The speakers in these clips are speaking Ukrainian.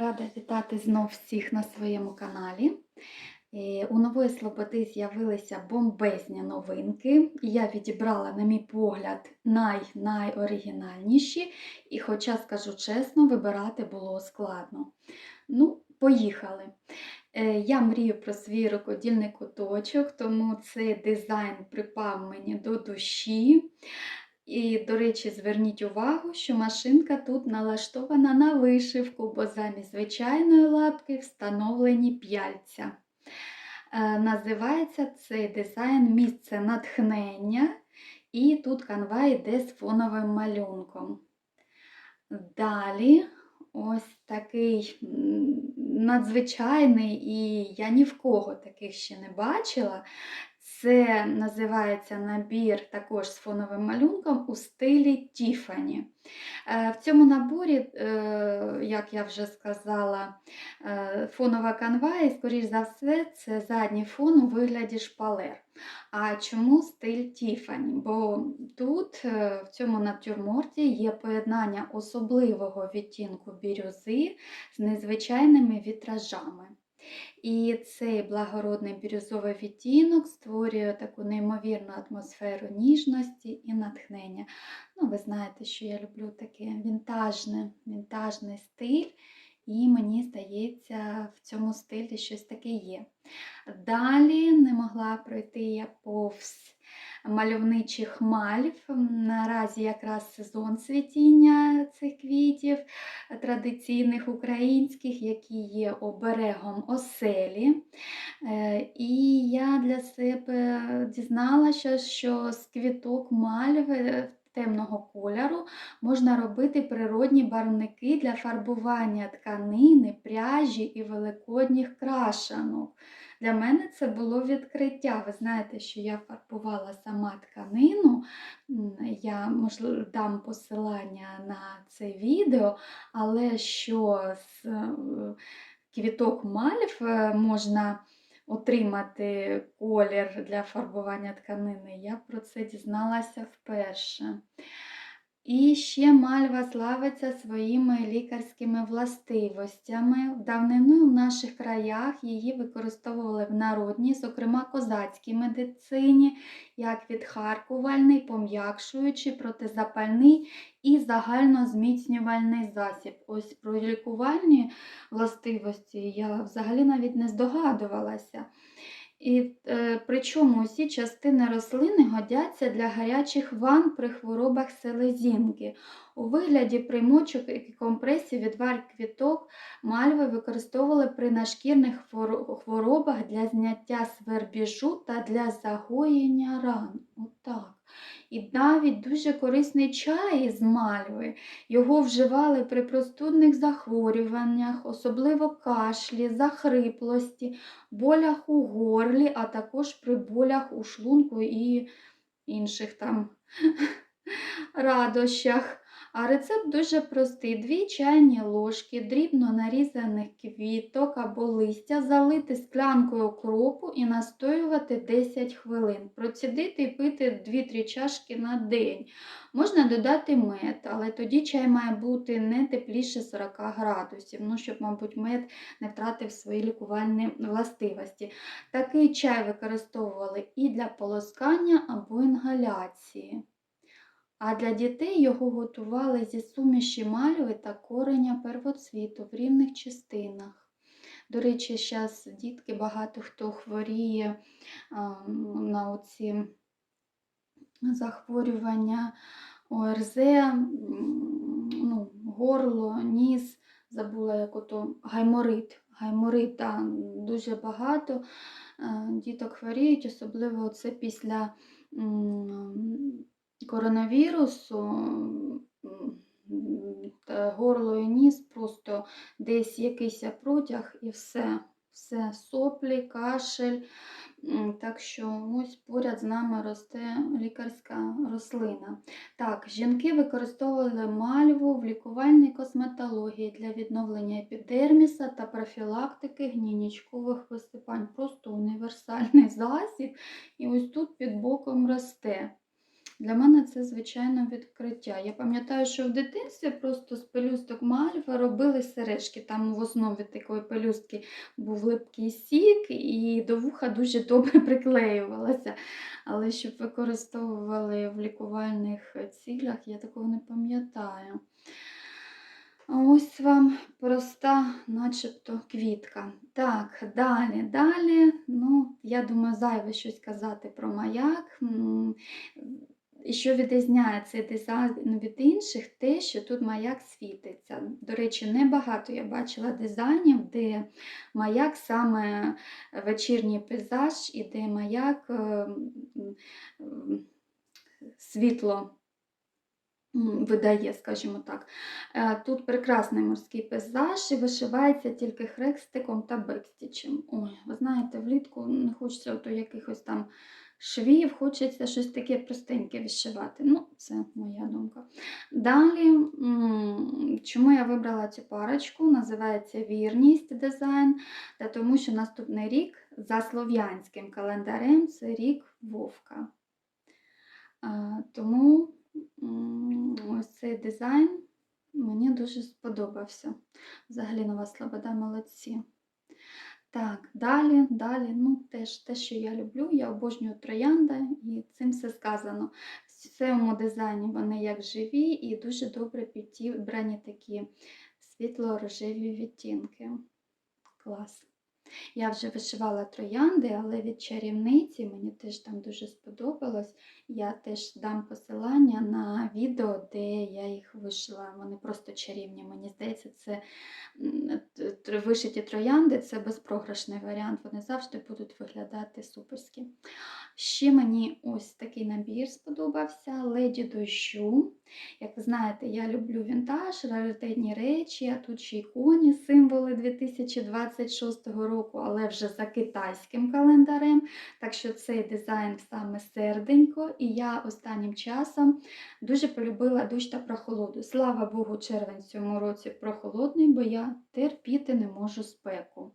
Рада вітати знов всіх на своєму каналі. Е, У Нової Слободи з'явилися бомбезні новинки. Я відібрала, на мій погляд, най-найоригінальніші. І, хоча, скажу чесно, вибирати було складно. Ну, поїхали. Е, Я мрію про свій рукодільний куточок, тому цей дизайн припав мені до душі. І, до речі, зверніть увагу, що машинка тут налаштована на вишивку, бо замість звичайної лапки встановлені п'яльця. Е, Називається цей дизайн місце натхнення, і тут канва йде з фоновим малюнком. Далі ось такий надзвичайний, і я ні в кого таких ще не бачила. Це називається набір також з фоновим малюнком у стилі Тіфані. Е, В цьому наборі, е, як я вже сказала, е, фонова канва, і, скоріш за все, це задній фон у вигляді шпалер. А чому стиль Тіфані? Бо тут, в цьому натюрморті, є поєднання особливого відтінку бірюзи з незвичайними вітражами. І цей благородний бірюзовий відтінок створює таку неймовірну атмосферу ніжності і натхнення. Ну, ви знаєте, що я люблю таке вінтажне, вінтажний стиль, і мені здається, в цьому стилі щось таке є. Далі не могла пройти я повз мальовничих мальв. Наразі якраз сезон цвітіння цих квітів традиційних українських, які є оберегом оселі. Е, І я для себе дізналася, що з квіток мальви темного кольору можна робити природні барвники для фарбування тканини, пряжі і великодніх крашанок. Для мене це було відкриття. Ви знаєте, що я фарбувала сама тканину. Я можливо дам посилання на це відео, але що з е, квіток мальв е, можна отримати колір для фарбування тканини, я про це дізналася вперше. І ще мальва славиться своїми лікарськими властивостями. Давнину в наших краях її використовували в народній, зокрема козацькій медицині, як відхаркувальний, пом'якшуючий, протизапальний і загальнозміцнювальний засіб. Ось про лікувальні властивості я взагалі навіть не здогадувалася. І е, причому усі частини рослини годяться для гарячих ванн при хворобах селезінки. У вигляді примочок і компресів відвар квіток мальви використовували при нашкірних хворобах для зняття свербіжу та для загоєння ран. Отак. І навіть дуже корисний чай із мальви. Його вживали при простудних захворюваннях, особливо кашлі, захриплості, болях у горлі, а також при болях у шлунку і інших там радощах. А рецепт дуже простий: дві чайні ложки дрібно нарізаних квіток або листя, залити склянкою окропу і настоювати 10 хвилин. Процідити і пити 2-3 чашки на день. Можна додати мед, але тоді чай має бути не тепліше 40 градусів, ну, щоб, мабуть, мед не втратив свої лікувальні властивості. Такий чай використовували і для полоскання або інгаляції. А для дітей його готували зі суміші мальви та кореня первоцвіту в рівних частинах. До речі, зараз дітки багато хто хворіє на оці захворювання ОРЗ, ну, горло, ніс, забула, як ото гайморит. Гайморит, да, дуже багато діток хворіють, особливо це після коронавірусу. Горло і ніс, просто десь якийсь протяг і все. Все, соплі, кашель. Так що ось поряд з нами росте лікарська рослина. Так, жінки використовували мальву в лікувальній косметології для відновлення епідерміса та профілактики гнійничкових висипань. Просто універсальний засіб. І ось тут під боком росте. Для мене це, звичайно, відкриття. Я пам'ятаю, що в дитинстві просто з пелюсток мальви робили сережки. Там в основі такої пелюстки був липкий сік, і до вуха дуже добре приклеювалася. Але щоб використовували в лікувальних цілях, я такого не пам'ятаю. Ось вам проста, начебто, квітка. Так, далі, далі. Ну, я думаю, зайве щось казати про маяк. І що відрізняє цей дизайн від інших, те, що тут маяк світиться. До речі, небагато я бачила дизайнів, де маяк саме вечірній пейзаж і де маяк е, світло видає, скажімо так. Е, Тут прекрасний морський пейзаж і вишивається тільки хрестиком та бекстічем. Ой, ви знаєте, влітку не хочеться якихось там швів, хочеться щось таке простеньке вишивати. Ну, це моя думка. Далі, чому я вибрала цю парочку? Називається Вірність дизайн, та тому що наступний рік за слов'янським календарем це рік Вовка. Тому ось цей дизайн мені дуже сподобався. Взагалі нова Слобода молодці. Так, далі, далі, ну теж те, що я люблю, я обожнюю троянда, і цим все сказано. В цьому дизайні вони як живі і дуже добре підібрані такі світло-рожеві відтінки. Клас. Я вже вишивала троянди, але від чарівниці мені теж там дуже сподобалось. Я теж дам посилання на відео, де я їх вишила. Вони просто чарівні. Мені здається, це вишиті троянди це безпрограшний варіант. Вони завжди будуть виглядати суперськи. Ще мені ось такий набір сподобався леді дощу. Як ви знаєте, я люблю вінтаж, раритетні речі, а тут ще й коні, символи 2026 року, але вже за китайським календарем. Так що цей дизайн саме серденько, і я останнім часом дуже полюбила дощ та прохолоду. Слава Богу, червень в цьому році прохолодний, бо я терпіти не можу спеку.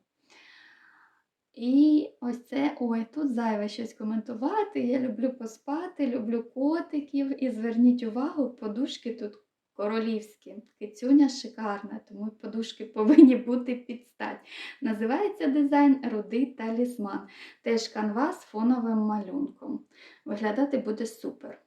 І ось це, ой, тут зайве щось коментувати. Я люблю поспати, люблю котиків. І зверніть увагу, подушки тут королівські. Кицюня шикарна, тому подушки повинні бути під стать. Називається дизайн Рудий талісман. Теж канва з фоновим малюнком. Виглядати буде супер.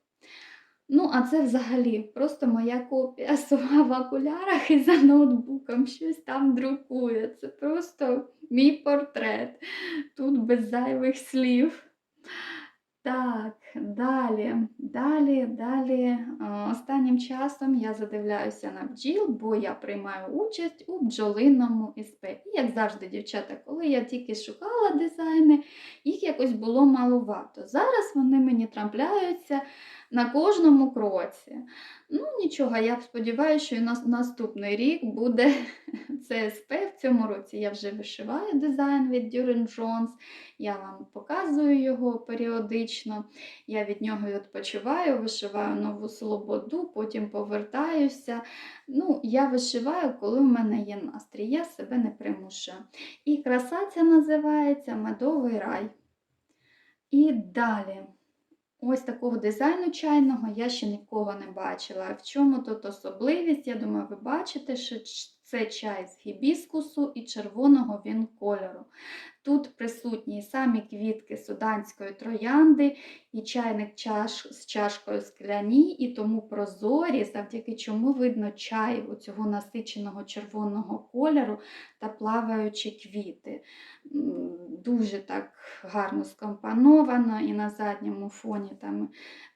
Ну, а це взагалі просто моя копія сама в окулярах і за ноутбуком щось там друкує. Це просто мій портрет. Тут без зайвих слів. Так, далі, далі, далі. Останнім часом я задивляюся на бджіл, бо я приймаю участь у бджолиному СП. І як завжди, дівчата, коли я тільки шукала дизайни, їх якось було малувато. Зараз вони мені трапляються на кожному кроці. Ну, нічого, я сподіваюся, що і на наступний рік буде ЦСП. В цьому році я вже вишиваю дизайн від Duran Jones. Я вам показую його періодично. Я від нього відпочиваю, вишиваю нову слободу, потім повертаюся. Ну, я вишиваю, коли в мене є настрій. Я себе не примушую. І краса ця називається Медовий рай. І далі. Ось такого дизайну чайного я ще нікого не бачила. В чому тут особливість? Я думаю, ви бачите, що це чай з гібіскусу і червоного він кольору. Тут присутні самі квітки суданської троянди, і чайник чаш, з чашкою скляні, і тому прозорі, завдяки чому видно чай у цього насиченого червоного кольору та плаваючі квіти. Дуже так гарно скомпоновано, і на задньому фоні там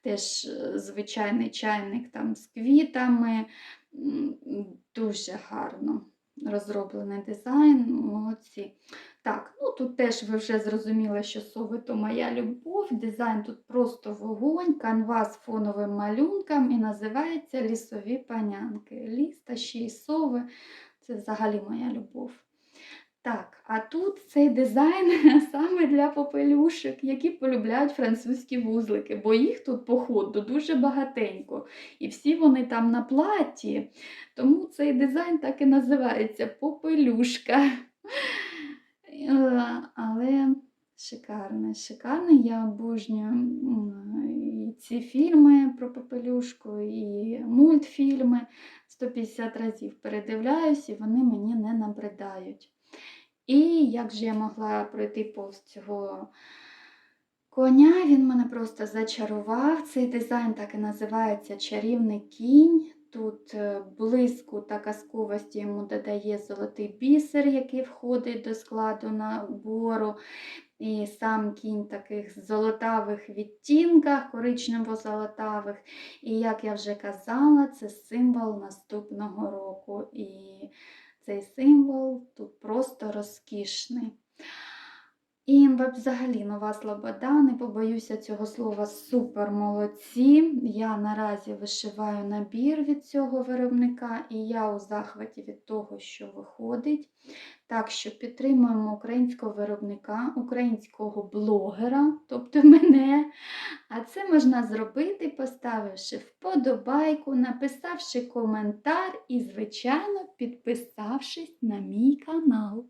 теж е, звичайний чайник там з квітами. Дуже гарно розроблений дизайн, молодці. Так, ну тут теж ви вже зрозуміли, що сови то моя любов. Дизайн тут просто вогонь, канва з фоновим малюнком і називається Лісові панянки. Ліс та ще й сови це взагалі моя любов. Так, а тут цей дизайн саме для попелюшек, які полюбляють французькі вузлики, бо їх тут, походу, дуже багатенько. І всі вони там на платі. Тому цей дизайн так і називається попелюшка. Е, Але Шикарний, шикарний. Я обожнюю ці фільми про Попелюшку, і мультфільми. 150 разів передивляюсь, і вони мені не набридають. І як же я могла пройти повз цього коня, він мене просто зачарував. Цей дизайн так і називається Чарівний кінь. Тут е, блиску та казковості йому додає золотий бісер, який входить до складу набору. І сам кінь таких золотавих відтінках, коричнево-золотавих. І як я вже казала, це символ наступного року. І цей символ тут просто розкішний. І взагалі нова слобода, не побоюся цього слова, супер молодці. Я наразі вишиваю набір від цього виробника, і я у захваті від того, що виходить. Так що підтримуємо українського виробника, українського блогера, тобто мене. А це можна зробити, поставивши вподобайку, написавши коментар і, звичайно, підписавшись на мій канал.